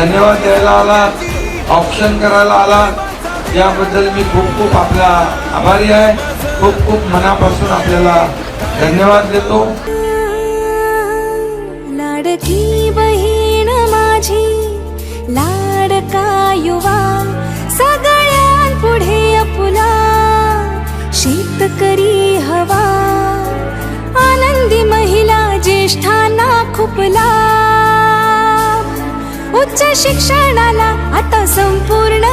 धन्यवाद द्यायला आला ऑप्शन करायला आला याबद्दल मी खूप खूप आपला आभारी आहे. खूप खूप मनापासून आपल्याला धन्यवाद देतो. लाडकी बहीण माझी लाडका युवा सगळ्यांपुढे अपुला शीतकरी हवा. आनंदी महिला ज्येष्ठांना खुपला उच्च शिक्षणाला आता संपूर्ण